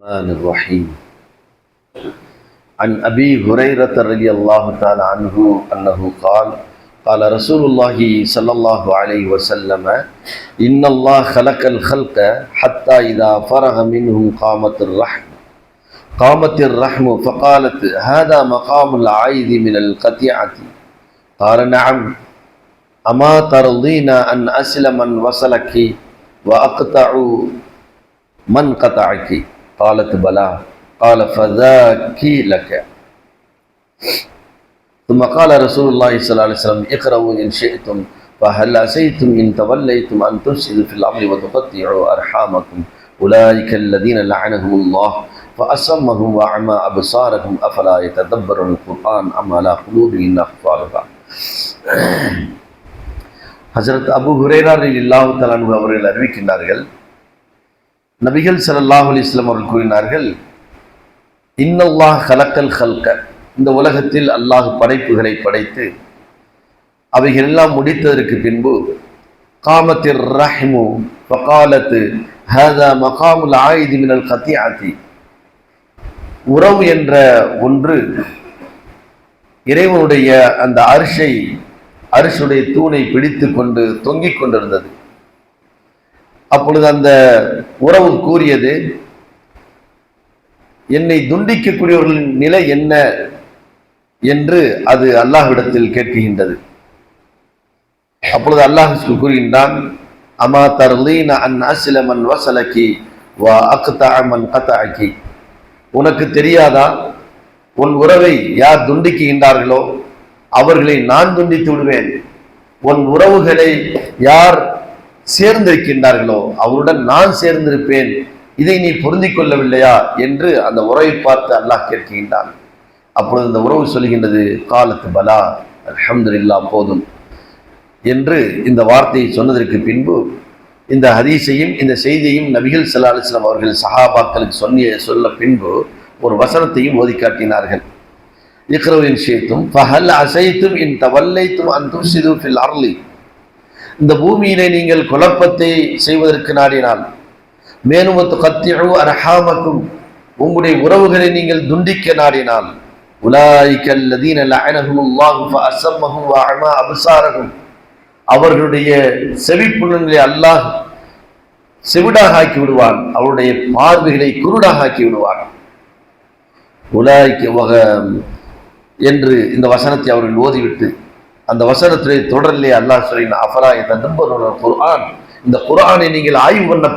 الرحمن الرحيم. عن أبي هريرة رضي الله تعالى عنه أنه قال قال رسول الله صلى الله عليه وسلم إن الله خلق الخلق حتى إذا فرغ منهم قامت الرحم. قامت الرحم فقالت هذا مقام العيد من القطيعة. قال نعم. أما ترضين أن أسل من وصلك وأقطع من قطعك؟ قالت بلى قال فذاك لك ثم قال رسول الله صلى الله عليه وسلم اقرأوا إن شئتم فهل أسيتم إن توليتم أن تفسدوا في الأمر وتقطعوا أرحامكم أولئك الذين لعنهم الله فأسمهم وأعمى أبصارهم أفلا يتدبرون القرآن أم على قلوب أقفالها ஹசரத் அபு ஹுரேரார் இல்லாஹு தலானு அவர்கள் அறிவிக்கின்றார்கள் நபிகள் சல்லாஹ் அலைஹி அவர்கள் கூறினார்கள் இன்னல்லாஹ் ஹலக்கல் ஹல்க இந்த உலகத்தில் அல்லாஹ் படைப்புகளை படைத்து அவைகள் எல்லாம் முடித்ததற்கு பின்பு காமத்திர் ரஹ்மு பகாலத்து ஹதா மகாமுல் ஆயுதி மினல் கத்தியாத்தி. உறவு என்ற ஒன்று இறைவனுடைய அந்த அரிசை அரிசுடைய தூணை பிடித்து கொண்டு தொங்கிக் கொண்டிருந்தது. அப்பொழுது அந்த உறவு கூறியது என்னை துண்டிக்கக்கூடியவர்களின் நிலை என்ன? என்று அது அல்லாஹ்விடத்தில் கேட்கின்றது. அப்பொழுது அல்லாஹ் கூறுகின்றான் அமா தர்லீன அன் அசிலமன் வசலக்கி வா அக்தஅமன் கத்தஅக்கி உனக்கு தெரியாதா? உன் உறவை யார் துண்டிக்குகின்றார்களோ அவர்களை நான் துண்டித்து விடுவேன். உன் உறவுகளை யார் சேர்ந்திருக்கின்றார்களோ அவருடன் நான் சேர்ந்திருப்பேன். இதை நீ பொருந்திக் கொள்ளவில்லையா? என்று அந்த உறவை பார்த்து அல்லாஹ் கேட்கின்றான். அப்பொழுது இந்த உறவு சொல்கின்றது காலத்து பலா அல்ஹம்துலில்லா போதும். என்று இந்த வார்த்தையை சொன்னதற்கு பின்பு இந்த ஹதீஸையும் இந்த செய்தியையும் நபிகள் ஸல்லல்லாஹு அலைஹி அவர்கள் சஹாபாக்களுக்கு சொன்னிய சொல்ல பின்பு ஒரு வசனத்தையும் ஓதி காட்டினார்கள். இக்ரவின் ஷேத்தும் ஃபஹல் அசைத்தும் இன் தவல்லைத்தும் அந்தும் சிது ஃபில் அர்லி. இந்த பூமியிலே நீங்கள் குழப்பத்தை செய்வதற்கு நாடினால் மேலும் கத்திழு அரஹாமக்கும் உங்களுடைய உறவுகளை நீங்கள் துண்டிக்க நாடினால் உலாய்கல் லதீன அவர்களுடைய செவிப்புலன்களை அல்லாஹ் செவிடாக ஆக்கி விடுவான் அவருடைய பார்வைகளை குருடாக ஆக்கி விடுவான் உலாய்க்கு வக என்று இந்த வசனத்தை அவர்கள் ஓதிவிட்டு அந்த வசனத்திலே தொடரிலே அல்லாஹ் சொல்லின இந்த தன்பருடைய குர்ஆன்? இந்த குர்ஆனை நீங்கள் ஆய்வு பண்ண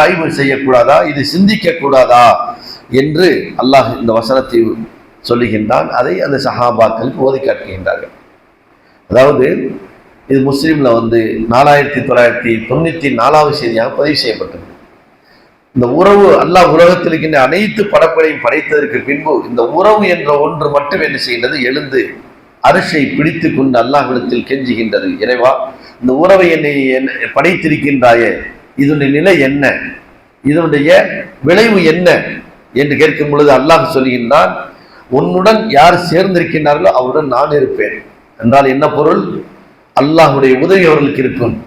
ஆய்வு செய்யக்கூடாதா? இது சிந்திக்க கூடாதா என்று அல்லாஹ் இந்த வசனத்தை சொல்லுகின்றான். அதை அந்த சஹாபாக்களுக்கு ஓதி காட்டுகின்றார்கள். அதாவது இது முஸ்லீமில் வந்து நாலாயிரத்தி தொள்ளாயிரத்தி தொண்ணூற்றி நாலாவது செய்தியாக பதிவு செய்யப்பட்டது. இந்த உறவு அல்லாஹ் உலகத்தில் இருக்கின்ற அனைத்து படப்படையும் படைத்ததற்கு பின்பு இந்த உறவு என்ற ஒன்று மட்டும் என்ன செய்கின்றது? எழுந்து அரிசை பிடித்து கொண்டு அல்லாஹ்விடத்தில் கெஞ்சுகின்றது. இறைவா இந்த உறவை என்னை என்ன- படைத்திருக்கின்றாயே இதனுடைய நிலை என்ன? இதனுடைய விளைவு என்ன? என்று கேட்கும் பொழுது அல்லாஹ் சொல்கின்றான் உன்னுடன் யார் சேர்ந்திருக்கின்றார்களோ அவருடன் நான் இருப்பேன். என்றால் என்ன பொருள்? அல்லாஹ்வுடைய உதவி அவர்களுக்கு இருக்கும்.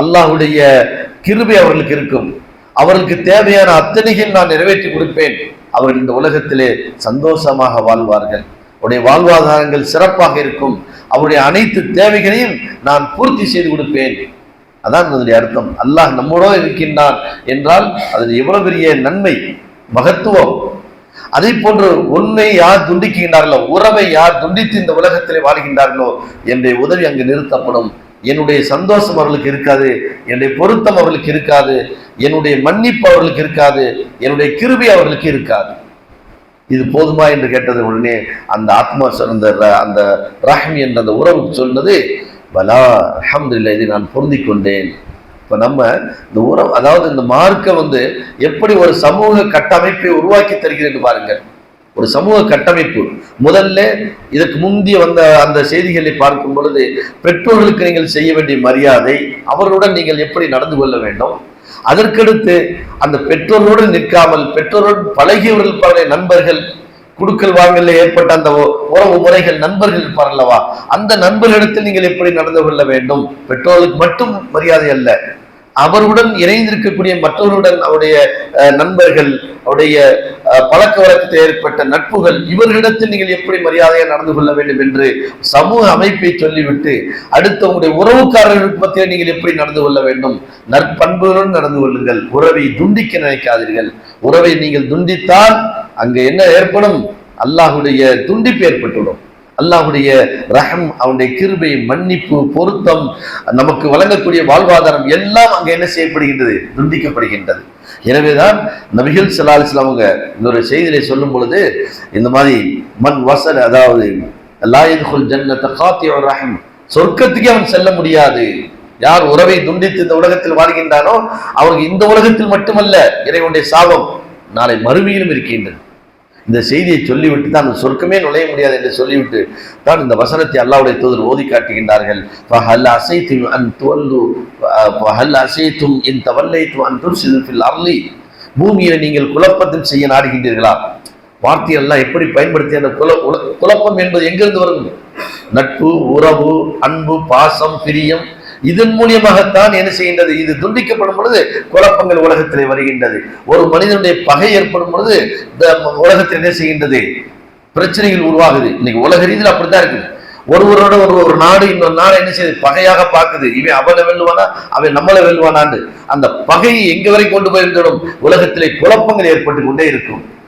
அல்லாஹுடைய கிருபை அவர்களுக்கு இருக்கும். அவர்களுக்கு தேவையான அத்தனைகள் நான் நிறைவேற்றி கொடுப்பேன். அவர்கள் இந்த உலகத்திலே சந்தோஷமாக வாழ்வார்கள். அவருடைய வாழ்வாதாரங்கள் சிறப்பாக இருக்கும். அவருடைய அனைத்து தேவைகளையும் நான் பூர்த்தி செய்து கொடுப்பேன். அதான் அதனுடைய அர்த்தம். அல்லாஹ் நம்மோட இருக்கின்றான் என்றால் அதில் எவ்வளவு பெரிய நன்மை மகத்துவம். அதே போன்று உண்மை யார் துண்டிக்கின்றார்களோ உறவை யார் துண்டித்து இந்த உலகத்திலே வாழ்கின்றார்களோ என்னுடைய உதவி அங்கு நிறுத்தப்படும். என்னுடைய சந்தோஷம் அவர்களுக்கு இருக்காது என்னுடைய பொருத்தம் அவர்களுக்கு இருக்காது என்னுடைய மன்னிப்பு அவர்களுக்கு இருக்காது என்னுடைய கிருபை அவர்களுக்கு இருக்காது. இது போதுமா என்று கேட்டது உடனே அந்த ஆத்மா அந்த அந்த ரஹ்மி என்ற அந்த உறவு சொன்னது பலா அல்ஹம்துலில்லாஹ் இதை நான் பொருந்திக்கொண்டேன் இப்போ நம்ம இந்த உறவு அதாவது இந்த மார்க்கை வந்து எப்படி ஒரு சமூக கட்டமைப்பை உருவாக்கி தருகிறது பாருங்கள். ஒரு சமூக கட்டமைப்பு. முதல்ல இதற்கு முந்தைய வந்த அந்த செய்திகளை பார்க்கும் பொழுது பெற்றோர்களுக்கு நீங்கள் செய்ய வேண்டிய மரியாதை அவர்களுடன் நீங்கள் எப்படி நடந்து கொள்ள வேண்டும்? அதற்கடுத்து அந்த பெற்றோரோடு நிற்காமல் பெற்றோரோடு பழகியவர்கள் பாருங்க நண்பர்கள் குடுக்கல் வாங்கல ஏற்பட்ட அந்த உறவு முறைகள் நண்பர்கள் இருப்பார் அல்லவா அந்த நண்பர்களிடத்தில் நீங்கள் எப்படி நடந்து கொள்ள வேண்டும்? பெற்றோர்களுக்கு மட்டும் மரியாதை அல்ல. அவருடன் இணைந்திருக்கக்கூடிய மற்றவருடன் அவருடைய நண்பர்கள் அவருடைய பழக்க வழக்கத்தில் ஏற்பட்ட நட்புகள் இவர்களிடத்தில் நீங்கள் எப்படி மரியாதையாக நடந்து கொள்ள வேண்டும் என்று சமூக அமைப்பை சொல்லிவிட்டு அடுத்த உங்களுடைய உறவுக்காரர்களுக்கு மத்தியில் நீங்கள் எப்படி நடந்து கொள்ள வேண்டும்? நற்பண்புகளுடன் நடந்து கொள்ளுங்கள். உறவை துண்டிக்க நினைக்காதீர்கள். உறவை நீங்கள் துண்டித்தால் அங்கே என்ன ஏற்படும்? அல்லாஹுடைய துண்டிப்பு ஏற்பட்டுவிடும். அல்லாஹுடைய ரஹம் அவனுடைய கிருபை மன்னிப்பு பொருத்தம் நமக்கு வழங்கக்கூடிய வாழ்வாதாரம் எல்லாம் அங்கே என்ன செய்யப்படுகின்றது? துண்டிக்கப்படுகின்றது. எனவேதான் நபிகள் ஸல்லல்லாஹு அலைஹி அவங்க இன்னொரு செய்தியை சொல்லும் பொழுது இந்த மாதிரி மண் வசல் அதாவது லாயதுல் ஜன்னத்தை காத்தி ரஹம் சொர்க்கத்துக்கே அவன் செல்ல முடியாது. யார் உறவை துண்டித்து இந்த உலகத்தில் வாழ்கின்றானோ அவருக்கு இந்த உலகத்தில் மட்டுமல்ல இறைவனுடைய சாபம் நாளை மறுமையிலும் இருக்கின்றது. இந்த செய்தியை சொல்லிவிட்டு தான் சொர்க்கமே நுழைய முடியாது என்று சொல்லிவிட்டு தான் இந்த வசனத்தை அல்லாவுடைய தூதர் ஓதி காட்டுகின்றார்கள். ஃபஹல் அசைத்தும் அன் துவல்லு ஃபஹல் அசைத்தும் இன் தவல்லைத்தும் அன் துர்சிதில் அர்லி. பூமியை நீங்கள் குழப்பத்தில் செய்ய நாடுகின்றீர்களா? வார்த்தையெல்லாம் எப்படி பயன்படுத்தி அந்த குல குழப்பம் என்பது எங்கிருந்து வரும்? நட்பு உறவு அன்பு பாசம் பிரியம் இதன் மூலியமாகத்தான் என்ன செய்கின்றது? இது துண்டிக்கப்படும் பொழுது குழப்பங்கள் உலகத்திலே வருகின்றது. ஒரு மனிதனுடைய பகை ஏற்படும் பொழுது இந்த உலகத்தில் என்ன செய்கின்றது? பிரச்சனைகள் உருவாகுது. இன்னைக்கு உலக ரீதியில் அப்படித்தான் இருக்குது. ஒருவரோட ஒரு ஒரு நாடு இன்னொரு நாடு என்ன செய்யுது பகையாக பார்க்குது. இவன் அவனை வெல்லுவானா? அவன் நம்மளை வெல்லுவானான்னு அந்த பகையை எங்க வரை கொண்டு போயிருந்துடும் உலகத்திலே குழப்பங்கள் ஏற்பட்டு கொண்டே இருக்கும்.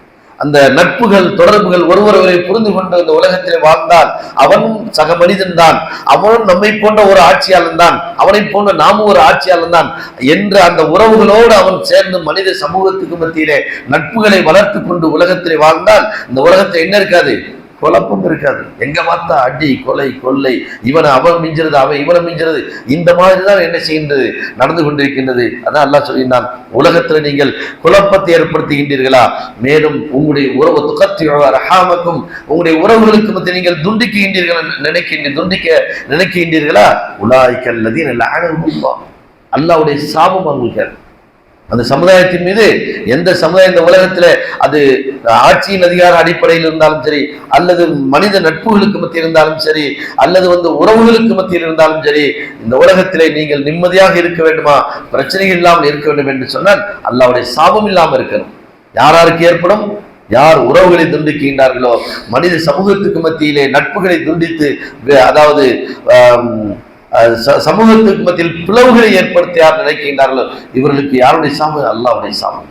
அந்த நட்புகள் தொடர்புகள் ஒருவரை புரிந்து கொண்டு இந்த உலகத்திலே வாழ்ந்தால் அவனும் சக மனிதன் தான். அவனும் நம்மை போன்ற ஒரு ஆட்சியாளன் தான். அவனை போன்ற நாமும் ஒரு ஆட்சியாளன் தான் என்ற அந்த உறவுகளோடு அவன் சேர்ந்து மனித சமூகத்துக்கு மத்தியிலே நட்புகளை வளர்த்து கொண்டு உலகத்திலே வாழ்ந்தால் இந்த உலகத்தில் என்ன இருக்காது? குழப்பம் இருக்காது. எங்க பார்த்தா அடி கொலை கொள்ளை இவனை அவன் மிஞ்சிறது அவன் இவனை மிஞ்சிறது இந்த மாதிரி தான் என்ன செய்கின்றது நடந்து கொண்டிருக்கின்றது. அதான் அல்லாஹ் சொல்லினான் உலகத்துல நீங்கள் குழப்பத்தை ஏற்படுத்துகின்றீர்களா? மேலும் உங்களுடைய உறவு துக்கத்தை ரஹாமக்கும் உங்களுடைய உறவுகளுக்கு மத்திய நீங்கள் துண்டிக்கின்றீர்கள் நினைக்கின்ற துண்டிக்க நினைக்கின்றீர்களா? உலாய்க்கல் நதீன் அல்லாவுடைய சாபம் அவங்களுக்கு. அந்த சமுதாயத்தின் மீது எந்த சமுதாயம் இந்த உலகத்தில் அது ஆட்சியின் அதிகார அடிப்படையில் இருந்தாலும் சரி அல்லது மனித நட்புகளுக்கு மத்தியில் இருந்தாலும் சரி அல்லது வந்து உறவுகளுக்கு மத்தியில் இருந்தாலும் சரி இந்த உலகத்திலே நீங்கள் நிம்மதியாக இருக்க வேண்டுமா? பிரச்சனைகள் இல்லாமல் இருக்க வேண்டும் என்று சொன்னால் அல்லாவுடைய சாபம் இல்லாமல் இருக்கணும். யார் யாருக்கு ஏற்படும்? யார் உறவுகளை துண்டிக்கின்றார்களோ? மனித சமூகத்துக்கு மத்தியிலே நட்புகளை துண்டித்து அதாவது சமூகத்துக்கு மத்தியில் பிளவுகளை ஏற்படுத்த யார் நினைக்கின்றார்களோ இவர்களுக்கு யாருடைய சாமம் அல்லாவுடைய சாமம்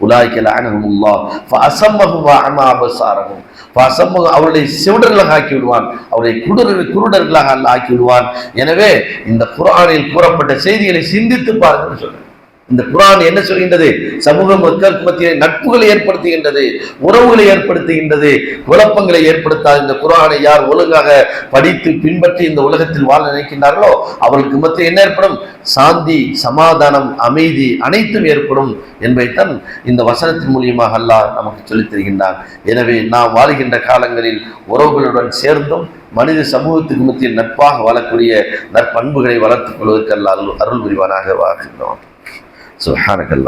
உலாய்க்கல் லானஹுமுல்லா ஃபஅஸம்மஹும் வஅமா அபசாரஹும். ஃபஅஸம்மஹு அவருடைய சிவடர்களாக ஆக்கி விடுவான் அவருடைய குருடர்கள் குருடர்களாக அல்லாஹ் ஆக்கி விடுவான் எனவே இந்த குரானில் கூறப்பட்ட செய்திகளை சிந்தித்து பாருங்கள் சொல்றேன். இந்த குரான் என்ன சொல்கின்றது? சமூக மக்களுக்கு மத்தியில் நட்புகளை ஏற்படுத்துகின்றது உறவுகளை ஏற்படுத்துகின்றது குழப்பங்களை ஏற்படுத்தாத இந்த குரானை யார் ஒழுங்காக படித்து பின்பற்றி இந்த உலகத்தில் வாழ நினைக்கின்றார்களோ அவர்களுக்கு மத்தியில் என்ன ஏற்படும்? சாந்தி சமாதானம் அமைதி அனைத்தும் ஏற்படும் என்பதைத்தான் இந்த வசனத்தின் மூலியமாக அல்லாஹ் நமக்கு சொல்லித் தருகின்றான். எனவே நாம் வாழுகின்ற காலங்களில் உறவுகளுடன் சேர்ந்தும் மனித சமூகத்துக்கு மத்தியில் நட்பாக வாழக்கூடிய நற்பண்புகளை வளர்த்துக் கொள்வதற்கு அல்ல அருள் அருள் புரிவானாக வாழ்கின்றோம். سبحانك اللهم.